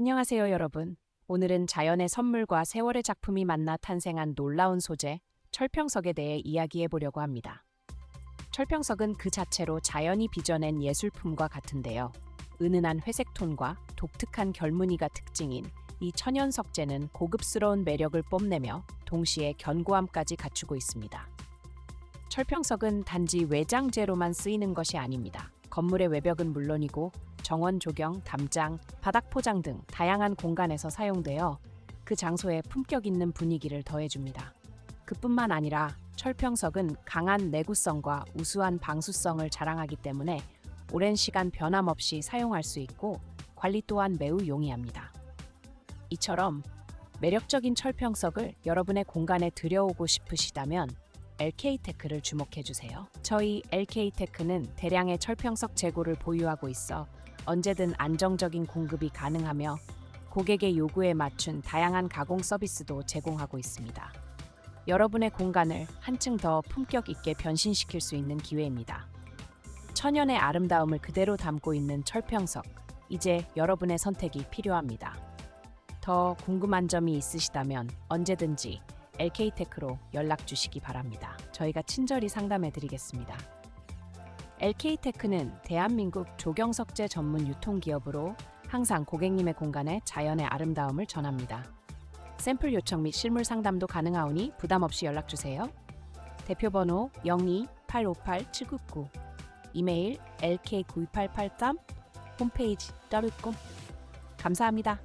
안녕하세요, 여러분. 오늘은 자연의 선물과 세월의 작품이 만나 탄생한 놀라운 소재, 철평석에 대해 이야기해 보려고 합니다. 철평석은 그 자체로 자연이 빚어낸 예술품과 같은데요. 은은한 회색 톤과 독특한 결무늬가 특징인 이 천연 석재는 고급스러운 매력을 뽐내며 동시에 견고함까지 갖추고 있습니다. 철평석은 단지 외장재로만 쓰이는 것이 아닙니다. 건물의 외벽은 물론이고 정원 조경, 담장, 바닥 포장 등 다양한 공간에서 사용되어 그 장소에 품격 있는 분위기를 더해줍니다. 그뿐만 아니라 철평석은 강한 내구성과 우수한 방수성을 자랑하기 때문에 오랜 시간 변함없이 사용할 수 있고 관리 또한 매우 용이합니다. 이처럼 매력적인 철평석을 여러분의 공간에 들여오고 싶으시다면 LK테크를 주목해 주세요. 저희 LK테크는 대량의 철평석 재고를 보유하고 있어 언제든 안정적인 공급이 가능하며 고객의 요구에 맞춘 다양한 가공 서비스도 제공하고 있습니다. 여러분의 공간을 한층 더 품격 있게 변신시킬 수 있는 기회입니다. 천연의 아름다움을 그대로 담고 있는 철평석. 이제 여러분의 선택이 필요합니다. 더 궁금한 점이 있으시다면 언제든지 LK테크로 연락 주시기 바랍니다. 저희가 친절히 상담해 드리겠습니다. LK테크는 대한민국 조경석재 전문 유통기업으로 항상 고객님의 공간에 자연의 아름다움을 전합니다. 샘플 요청 및 실물 상담도 가능하오니 부담 없이 연락 주세요. 대표 번호 02-858-799 이메일 lk9288 홈페이지 www. 감사합니다.